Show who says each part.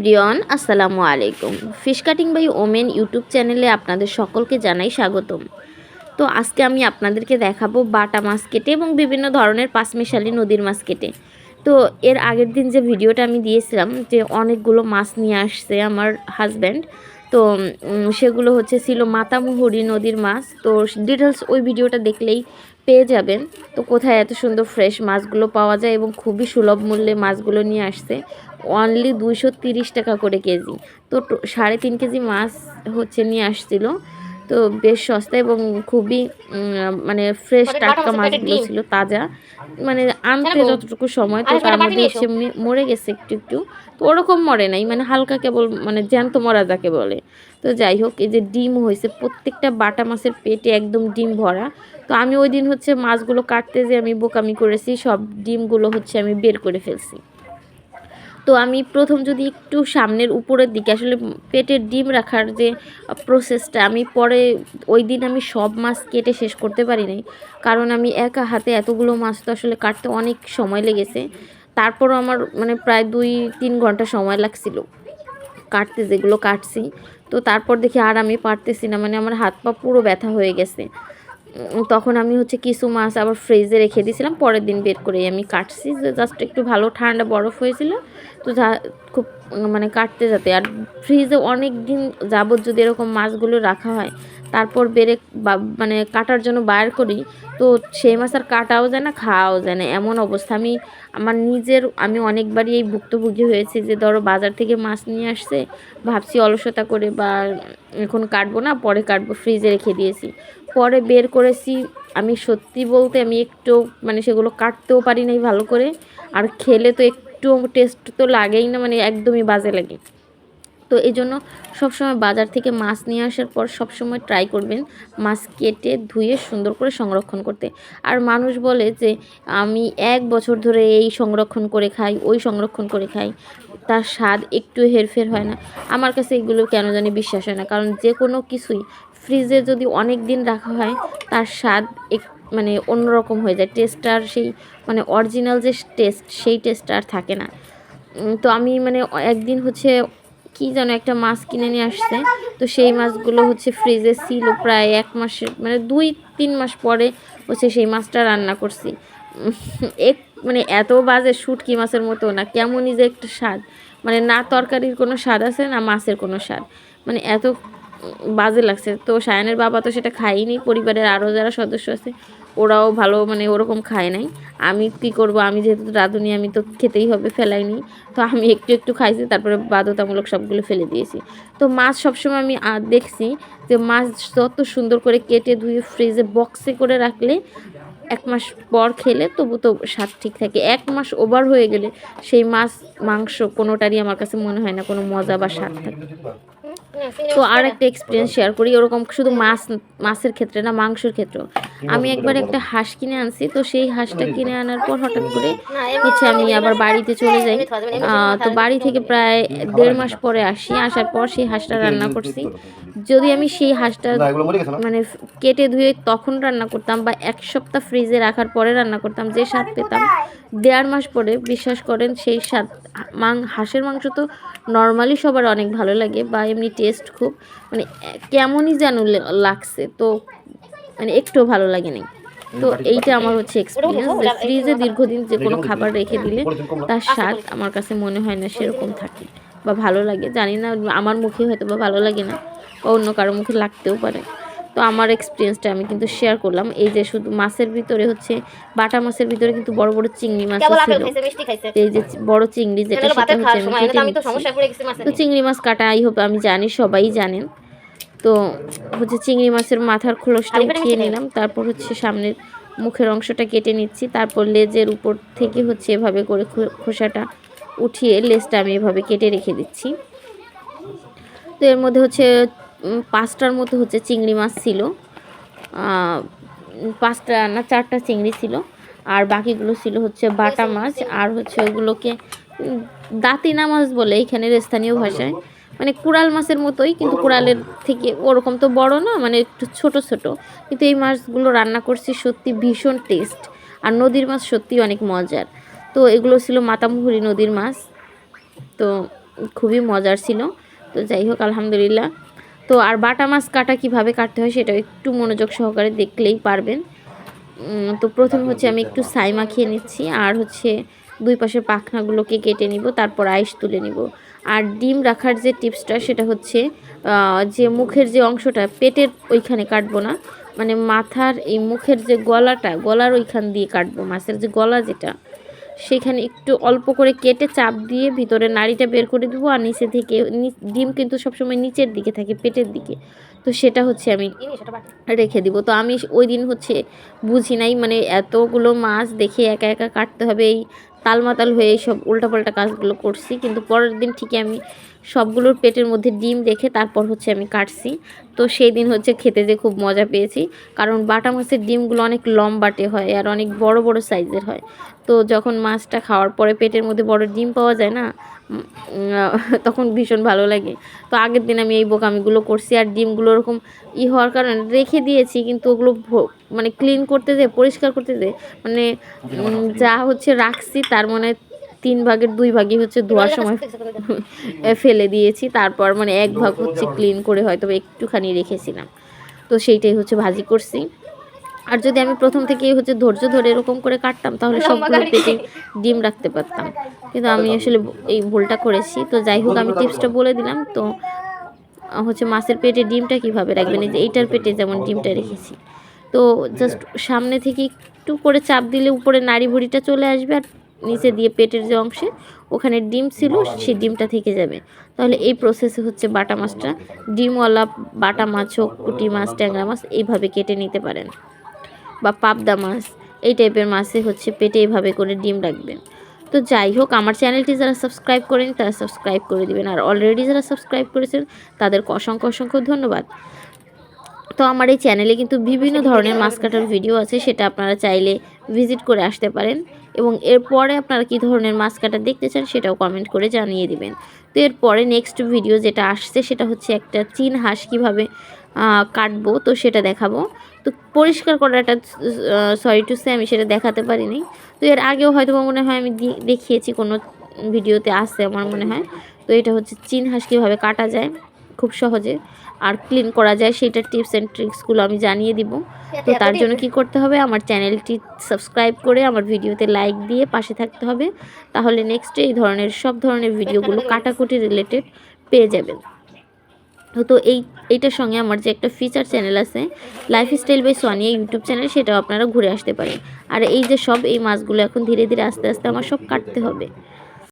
Speaker 1: Brian আসসালামু আলাইকুম। Fish cutting by women YouTube চ্যানেলে আপনাদের সকলকে জানাই স্বাগতম। তো আজকে আমি আপনাদেরকে দেখাবো বাটা মাছ কেটে এবং বিভিন্ন ধরনের পাঁচমিশালি নদীর মাছ কেটে তো এর আগের দিন যে ভিডিওটা আমি দিয়েছিলাম যে অনেকগুলো মাছ নিয়ে আসছে আমার হাজব্যান্ড, তো সেগুলো হচ্ছে ছিল মাতামুহুরি নদীর মাছ। তো ডিটেলস ওই ভিডিওটা দেখলেই পেয়ে যাবেন। তো কোথায় এত সুন্দর ফ্রেশ মাছগুলো পাওয়া যায় এবং খুবই সুলভ মূল্যে মাছগুলো নিয়ে আসছে। অনলি দুইশো তিরিশ টাকা করে কেজি। তো সাড়ে তিন কেজি মাছ হচ্ছে নিয়ে আসছিল। তো বেশ সস্তা এবং খুবই মানে ফ্রেশ টাটকা
Speaker 2: বাটা মাছের
Speaker 1: মাছগুলো ছিল তাজা। মানে আনতে যতটুকু সময় তো তার মধ্যে মে- মরে গেছে একটু একটু। তো ওরকম মরে নাই মানে হালকা কেবল মানে জ্যান্ত মরা যাকে বলে। তো যাই হোক এই যে ডিম হয়েছে প্রত্যেকটা বাটা মাছের পেটে একদম ডিম ভরা। তো আমি ওই দিন হচ্ছে মাছগুলো কাটতে যে আমি বোকামি করেছি সব ডিমগুলো হচ্ছে আমি বের করে ফেলছি। তো আমি প্রথম যদি একটু সামনের উপরের দিকে, আসলে পেটের ডিম রাখার যে প্রসেসটা আমি পরে ওই দিন আমি সব মাছ কেটে শেষ করতে পারি নাই। কারণ আমি একা হাতে এতগুলো মাছ তো আসলে কাটতে অনেক সময় লেগেছে। তারপরও আমার মানে প্রায় দুই তিন ঘণ্টা সময় লাগছিল কাটতে, যেগুলো কাটছি। তো তারপর দেখি আর আমি পারতেছি না মানে আমার হাত পা পুরো ব্যথা হয়ে গেছে। তখন আমি হচ্ছে কিছু মাছ আবার ফ্রিজে রেখে দিয়েছিলাম, পরের দিন বের করে আমি কাটছি, যে জাস্ট একটু ভালো ঠান্ডা বরফ হয়েছিল, তো যা খুব মানে কাটতে যাতে, আর ফ্রিজে অনেক দিন যাবত যদি এরকম মাছগুলো রাখা হয় তারপর বেড়ে মানে কাটার জন্য বার করি, তো সেই মাছ আর কাটাও যায় না, খাওয়াও যায় না, এমন অবস্থা। আমি, আমার নিজের, আমি অনেকবারই এই ভুক্তভোগী হয়েছি যে, ধরো বাজার থেকে মাছ নিয়ে আসছে, ভাবছি অলসতা করে বা এখন কাটবো না, পরে কাটবো, ফ্রিজে রেখে দিয়েছি। পরে বের করেছি, আমি সত্যি বলতে আমি একটু মানে সেগুলো কাটতেও পারি নাই ভালো করে, আর খেলে তো একটু টেস্ট তো লাগেই না মানে একদমই বাজে লাগে। তো এই জন্য সবসময় বাজার থেকে মাছ নিয়ে আসার পর সবসময় ট্রাই করবেন মাছ কেটে ধুয়ে সুন্দর করে সংরক্ষণ করতে। আর মানুষ বলে যে, আমি এক বছর ধরে এই সংরক্ষণ করে খাই, ওই সংরক্ষণ করে খাই। তার স্বাদ একটু হেরফের হয় না। আমার কাছে এগুলো কেন জানি বিশ্বাস হয় না। কারণ যে কোনো কিছুই ফ্রিজে যদি অনেক দিন রাখা হয়, তার স্বাদ এক মানে অন্যরকম হয়ে যায়। টেস্ট আর সেই মানে অরিজিনাল যে টেস্ট সেই টেস্ট আর থাকে না। তো আমি মানে একদিন হচ্ছে কি যেন একটা মাছ কিনে নিয়ে আসছে। তো সেই মাছগুলো হচ্ছে ফ্রিজে ছিল প্রায় এক মাসের মানে দুই তিন মাস পরে হচ্ছে সেই মাছটা রান্না করছি। এক মানে এত বাজে শুটকি মাছের মতো না, কেমনই যে একটা স্বাদ। মানে না তরকারির কোনো স্বাদ আছে, না মাছের কোনো স্বাদ। মানে এত বাজে লাগছে। তো সায়নের বাবা তো সেটা খায়নি পরিবারের আরও যারা সদস্য আছে ওরাও ভালো মানে ওরকম খায় নাই। আমি কি করব? আমি যেহেতু রাঁধুনি, আমি তো খেতেই হবে, ফেলাইনি। তো আমি একটু একটু খাইছি, তারপরে বাধ্যতামূলক সবগুলো ফেলে দিয়েছি। তো মাছ সবসময় আমি দেখছি যে মাছ যত সুন্দর করে কেটে ধুয়ে ফ্রিজে বক্সে করে রাখলে এক মাস পর খেলে তবু তো স্বাদ ঠিক থাকে। এক মাস ওভার হয়ে গেলে সেই মাছ, মাংস কোনোটারই আমার কাছে মনে হয় না কোনো মজা বা স্বাদ থাকে। তো আর একটা এক্সপিরিয়েন্স শেয়ার করি ওরকম শুধু মাছ মাছের ক্ষেত্রে না মাংসের ক্ষেত্রে আমি একবার একটা হাঁস কিনে আনছি তো সেই হাঁসটা কিনে আনার পর হঠাৎ করে হচ্ছে আমি আবার বাড়িতে চলে যাই। আহ, তো বাড়ি থেকে প্রায় দেড় মাস পরে আসি আসার পর সেই হাঁসটা রান্না করছি। যদি আমি সেই হাঁসটা মানে কেটে ধুয়ে তখন রান্না করতাম বা এক সপ্তাহ ফ্রিজে রাখার পরে রান্না করতাম যে স্বাদ পেতাম। দেড় মাস পরে বিশ্বাস করেন সেই স্বাদ মাং হাঁসের মাংস তো নর্মালি সবার অনেক ভালো লাগে বা এমনি টেস্ট খুব মানে কেমনই যেন লাগছে। তো মানে একটু ভালো লাগেনি। তো এইটা আমার হচ্ছে এক্সপিরিয়েন্স যে ফ্রিজে দীর্ঘদিন যে কোনো খাবার রেখে দিলে তার স্বাদ আমার কাছে মনে হয় না সেরকম থাকে বা ভালো লাগে। জানি না আমার মুখে হয়তো বা ভালো লাগে না বা অন্য কারও মুখে লাগতেও পারে। তো আমার এক্সপিরিয়েন্সটা আমি কিন্তু শেয়ার করলাম। এই যে শুধু মাছের ভিতরে হচ্ছে বাটা মাছের ভিতরে কিন্তু বড় বড় চিংড়ি মাছ ছিল। এই যে বড় চিংড়ি যেটা সেটা হচ্ছে
Speaker 2: তো
Speaker 1: চিংড়ি মাছ কাটা আই হোপ আমি জানি সবাই জানেন। তো হচ্ছে চিংড়ি মাছের মাথার খোলসটা
Speaker 2: খালি
Speaker 1: উঠিয়ে নিলাম তারপর হচ্ছে সামনের মুখের অংশটা কেটে নিচ্ছি তারপর লেজের উপর থেকে হচ্ছে এভাবে করে খোসাটা উঠিয়ে লেজটা আমি এভাবে কেটে রেখে দিচ্ছি। তো এর মধ্যে হচ্ছে পাঁচটার মতো হচ্ছে চিংড়ি মাছ ছিল। পাঁচটা না চারটা চিংড়ি ছিল। আর বাকিগুলো ছিল হচ্ছে বাটা মাছ আর হচ্ছে ওগুলোকে দাঁতিনা মাছ বলে এখানের স্থানীয় ভাষায়। মানে কুড়াল মাছের মতোই কিন্তু কুড়ালের থেকে ওরকম তো বড় না মানে একটু ছোট ছোট। কিন্তু এই মাছগুলো রান্না করছি সত্যি ভীষণ টেস্ট আর নদীর মাছ সত্যি অনেক মজার। তো এগুলো ছিল মাতামুহুরি নদীর মাছ। তো খুবই মজার ছিল। তো যাই হোক আলহামদুলিল্লাহ। তো আর বাটা মাছ কাটা কীভাবে কাটতে হয় সেটা একটু মনোযোগ সহকারে দেখলেই পারবেন। তো প্রথমে হচ্ছে আমি একটু সাই মাখিয়ে নিচ্ছি আর হচ্ছে দুই পাশের পাখনাগুলোকে কেটে নিব, তারপর আইস তুলে নিব। আর ডিম রাখার যে টিপসটা সেটা হচ্ছে যে মুখের যে অংশটা, পেটের ওইখানে কাটবো না। মানে মাথার এই মুখের যে গলাটা, গলার ওইখান দিয়ে কাটবো, মাছের যে গলা যেটা। সেখানে একটু অল্প করে কেটে চাপ দিয়ে ভিতরে নাড়িটা বের করে দেবো আর নিচে থেকে ডিম কিন্তু সবসময় নিচের দিকে থাকে পেটের দিকে। তো সেটা হচ্ছে আমি রেখে দিব। তো আমি ওই দিন হচ্ছে বুঝি নাই মানে এতগুলো মাছ দেখে একা একা কাটতে হবে এই তালমাতাল হয়ে সব উল্টাপাল্টা কাজগুলো করছি। কিন্তু পরের দিন ঠিকই আমি সবগুলোর পেটের মধ্যে ডিম রেখে তারপর হচ্ছে আমি কাটছি। তো সেই দিন হচ্ছে খেতে যে খুব মজা পেয়েছি। কারণ বাটা মাছের ডিমগুলো অনেক লম্বাটে হয় আর অনেক বড় বড় সাইজের হয়। তো যখন মাছটা খাওয়ার পরে পেটের মধ্যে বড় ডিম পাওয়া যায় না তখন ভীষণ ভালো লাগে। তো আগের দিন আমি এই বোকামিগুলো করছি আর ডিমগুলো ওরকম ই হওয়ার কারণে রেখে দিয়েছি, কিন্তু ওগুলো মানে ক্লিন করতে যে পরিষ্কার করতে যে মানে যা হচ্ছে রাখছি তার মানে তিন ভাগের দুই ভাগই হচ্ছে ধোয়ার সময় ফেলে দিয়েছি। তারপর মানে এক ভাগ হচ্ছে ক্লিন করে হয়তো একটুখানি রেখেছিলাম। তো সেইটাই হচ্ছে ভাজি করছি। আর যদি আমি প্রথম থেকেই হচ্ছে ধৈর্য ধরে এরকম করে কাটতাম তাহলে সবগুলো পেটে ডিম রাখতে পারতাম। কিন্তু আমি আসলে এই ভুলটা করেছি। তো যাই হোক আমি টিপসটা বলে দিলাম। তো হচ্ছে মাছের পেটে ডিমটা কীভাবে রাখবেন? এই যে এইটার পেটে যেমন ডিমটা রেখেছি। তো জাস্ট সামনে থেকে একটু করে চাপ দিলে উপরে নাড়ি ভুড়িটা চলে আসবে আর নিচে দিয়ে পেটের যে অংশে ওখানে ডিম ছিল সেই ডিমটা থেকে যাবে। তাহলে এই প্রসেসে হচ্ছে বাটা মাছটা ডিমওয়ালা বাটা মাছ হোক পুঁটি মাছ ট্যাংরা মাছ এইভাবে কেটে নিতে পারেন। বা পাবদা মাছ, এই টাইপের মাছে হচ্ছে পেটে এভাবে করে ডিম রাখবেন। তো যাই হোক, আমার চ্যানেলটি যারা সাবস্ক্রাইব করেন, তারা সাবস্ক্রাইব করে দিবেন। আর অলরেডি যারা সাবস্ক্রাইব করেছেন তাদের অসংখ্য অসংখ্য ধন্যবাদ। তো আমার এই চ্যানেলে কিন্তু বিভিন্ন ধরনের মাছ কাটার ভিডিও আছে, সেটা আপনারা চাইলে ভিজিট করে আসতে পারেন। এবং এরপরে আপনারা কী ধরনের মাছ কাটা দেখতে চান সেটাও কমেন্ট করে জানিয়ে দিবেন। তো এরপরে নেক্সট ভিডিও যেটা আসছে সেটা হচ্ছে একটা চীন হাঁস কীভাবে কাটবো, তো সেটা দেখাবো। তো পরিষ্কার করাটা সরি টু সে আমি সেটা দেখাতে পারিনি। তো এর আগেও হয়তো মনে হয় আমি দেখিয়েছি কোনো ভিডিওতে আসছে আমার মনে হয়। তো এটা হচ্ছে চীন হাঁস কীভাবে কাটা যায়। খুব সহজে আর ক্লিন করা যায় সেটার টিপস অ্যান্ড ট্রিক্সগুলো আমি জানিয়ে দিব। তো তার জন্য কি করতে হবে? আমার চ্যানেলটি সাবস্ক্রাইব করে আমার ভিডিওতে লাইক দিয়ে পাশে থাকতে হবে। তাহলে নেক্সটে এই ধরনের সব ধরনের ভিডিওগুলো কাটাকুটি রিলেটেড পেয়ে যাবেন। তো এই এইটার সঙ্গে আমার যে একটা ফিচার চ্যানেল আছে lifestyle by Swaniya YouTube channel সেটাও আপনারা ঘুরে আসতে পারেন। আর এই যে সব এই মাছগুলো এখন ধীরে ধীরে আস্তে আস্তে আমার সব কাটতে হবে।